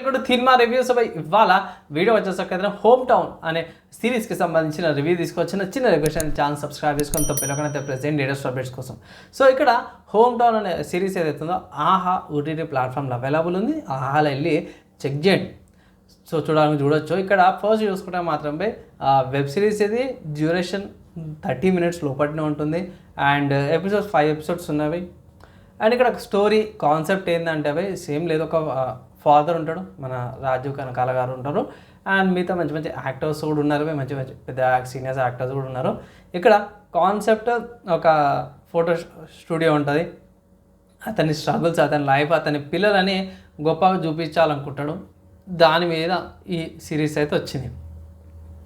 ఇప్పుడు cinema reviews పై ఇవాళ video వచ్చేసరికి హోమ్ టౌన్ అనే సిరీస్కి సంబంధించిన రివ్యూ తీసుకొచ్చిన చిన్న రిక్వెస్ట్ ఛానల్ సబ్స్క్రైబ్ చేసుకొని తప్పకుండా ప్రెసెంట్ లేటెస్ట్ అప్డేట్స్ కోసం. సో ఇక్కడ హోమ్ టౌన్ అనే సిరీస్ ఏదైతే ఉందో ఆహా ఓటీటీ ప్లాట్ఫామ్లో అవైలబుల్ ఉంది. ఆహాలో వెళ్ళి చెక్ చేయండి. సో చూడాలని చూడొచ్చు. ఇక్కడ ఫస్ట్ చూసుకుంటే మాత్రమే వెబ్ సిరీస్ ఇది డ్యూరేషన్ థర్టీ మినిట్స్ లోపలనే ఉంటుంది. అండ్ ఎపిసోడ్స్ ఫైవ్ ఎపిసోడ్స్ ఉన్నవి. అండ్ ఇక్కడ స్టోరీ కాన్సెప్ట్ ఏంటంటే అవి సేమ్ లేదు. ఒక ఫాదర్ ఉంటాడు మన రాజీవ్ కనకాల గారు ఉంటారు. అండ్ మిగతా మంచి మంచి యాక్టర్స్ కూడా ఉన్నారు మంచి మంచి పెద్ద సీనియర్స్ యాక్టర్స్ కూడా ఉన్నారు. ఇక్కడ కాన్సెప్ట్ ఒక ఫోటో స్టూడియో ఉంటుంది. అతని స్ట్రగుల్స్ అతని లైఫ్ అతని పిల్లలని గొప్పగా చూపించాలనుకుంటాడు. దాని మీద ఈ సిరీస్ అయితే వచ్చింది.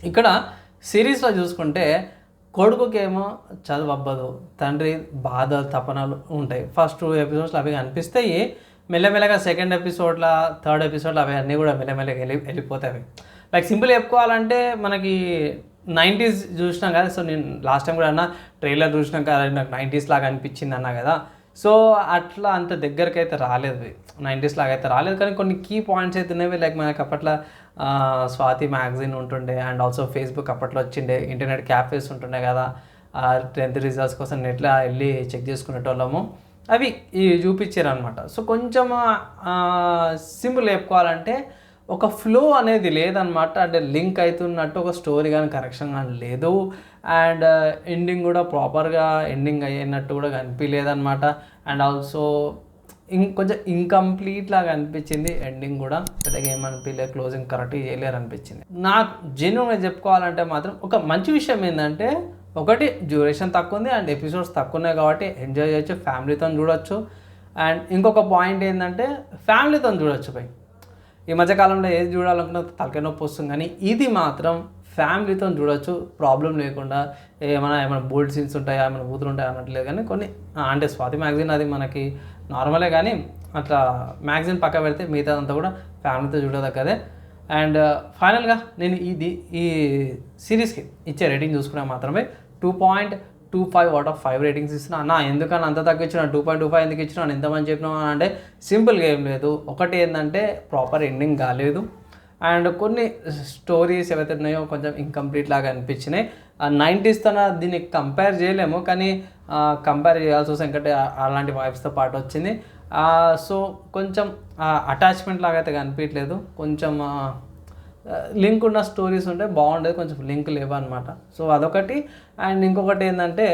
ఇక్కడ సిరీస్లో చూసుకుంటే కొడుకుకేమో చదువు అవ్వదు తండ్రి బాధ తపనలు ఉంటాయి. ఫస్ట్ టూ ఎపిసోడ్స్లో అవి కనిపిస్తాయి. మెల్లమెల్లగా సెకండ్ ఎపిసోడ్లో థర్డ్ ఎపిసోడ్లో అవి అన్నీ కూడా మెల్లమెల్లగా వెళ్ళి వెళ్ళిపోతాయి. లైక్ సింపుల్ చెప్పుకోవాలంటే మనకి నైంటీస్ చూసినాం కదా సో నేను లాస్ట్ టైం కూడా అన్న ట్రైలర్ చూసినాం కదా నాకు నైంటీస్ లాగా అనిపించింది అన్నా కదా. సో అట్లా అంత దగ్గరికి అయితే రాలేదు. నైంటీస్ లాగా అయితే రాలేదు కానీ కొన్ని కీ పాయింట్స్ అయితే ఉన్నవి లైక్ మనకి అప్పట్లో స్వాతి మ్యాగజైన్ ఉంటుండే అండ్ ఆల్సో ఫేస్బుక్ అప్పట్లో వచ్చిండే ఇంటర్నెట్ క్యాఫేస్ ఉంటుండే కదా. టెన్త్ రిజల్ట్స్ కోసం నెట్లో వెళ్ళి చెక్ చేసుకునేటోళ్ళము. అవి చూపించారు అనమాట సో కొంచెం సింపుల్ చెప్పుకోవాలంటే ఒక ఫ్లో అనేది లేదనమాట అంటే లింక్ అవుతున్నట్టు ఒక స్టోరీ కానీ కరెక్షన్ కానీ లేదు. అండ్ ఎండింగ్ కూడా ప్రాపర్గా ఎండింగ్ అయ్యినట్టు కూడా కనిపించలేదనమాట అండ్ ఆల్సో ఇం కొంచెం ఇన్కంప్లీట్ లాగా అనిపించింది. ఎండింగ్ కూడా పెద్దగా ఏమనిపించలేదు క్లోజింగ్ కరెక్ట్గా చేయలేరు అనిపించింది నాకు జెన్యున్గా చెప్పుకోవాలంటే మాత్రం ఒక మంచి విషయం ఏంటంటే ఒకటి డ్యూరేషన్ తక్కువ ఉంది అండ్ ఎపిసోడ్స్ తక్కువ ఉన్నాయి కాబట్టి ఎంజాయ్ చేయొచ్చు ఫ్యామిలీతో చూడొచ్చు. అండ్ ఇంకొక పాయింట్ ఏంటంటే ఫ్యామిలీతో చూడొచ్చు పై ఈ మధ్యకాలంలో ఏది చూడాలనుకున్నా తలకాయ నొప్పి వస్తుంది కానీ ఇది మాత్రం ఫ్యామిలీతో చూడొచ్చు ప్రాబ్లం లేకుండా. ఏమైనా ఏమైనా బోల్డ్ సీన్స్ ఉంటాయా ఏమైనా ఊతులు ఉంటాయా అన్నట్లేదు కానీ కొన్ని అంటే స్వాతి మ్యాగజైన్ అది మనకి నార్మలే కానీ అట్లా మ్యాగజైన్ పక్క పెడితే మిగతాదంతా కూడా ఫ్యామిలీతో చూడదగ్గదే. అండ్ uh, ఫైనల్గా నేను ఇది ఈ సిరీస్కి ఇచ్చే రేటింగ్ చూసుకున్నా మాత్రమే two point two five out of five ratings ఇస్తున్నా. నా ఎందుకని అంత తగ్గించినా టూ పాయింట్ టూ ఫైవ్ ఎందుకు ఇచ్చినా ఎంతమంది చెప్పినావు అని అంటే సింపుల్గా ఏం లేదు. ఒకటి ఏంటంటే ప్రాపర్ ఎండింగ్ కాలేదు. అండ్ కొన్ని స్టోరీస్ ఏవైతే ఉన్నాయో కొంచెం ఇన్కంప్లీట్ లాగా అనిపించినాయి. నైంటీస్ తన దీన్ని కంపేర్ చేయలేము. కానీ కంపేర్ చేయాల్సి వస్తే ఎందుకంటే అలాంటి వైబ్స్తో పాటు వచ్చింది. సో కొంచెం అటాచ్మెంట్ లాగా అయితే కనిపించలేదు కొంచెం లింక్ ఉన్న స్టోరీస్ ఉంటే బాగుండేది. కొంచెం లింక్ లేవు అనమాట సో అదొకటి. అండ్ ఇంకొకటి ఏంటంటే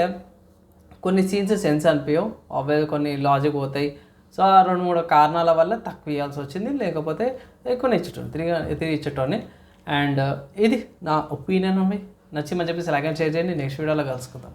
కొన్ని సీన్స్ సెన్స్ అనిపించవు ఆబ్వియస్ కొన్ని లాజిక్ పోతాయి. సో ఆ రెండు మూడు కారణాల వల్ల తక్కువ ఇవ్వాల్సి వచ్చింది. లేకపోతే ఎక్కువ ఇచ్చేటోని తిరిగి తిరిగి ఇచ్చేటోని అండ్ ఇది నా ఒపీనియన్ ఉంది నచ్చి మంచి చెప్పేసి అలాగే షేర్ చేయండి. నెక్స్ట్ వీడియోలో కలుసుకుందాం.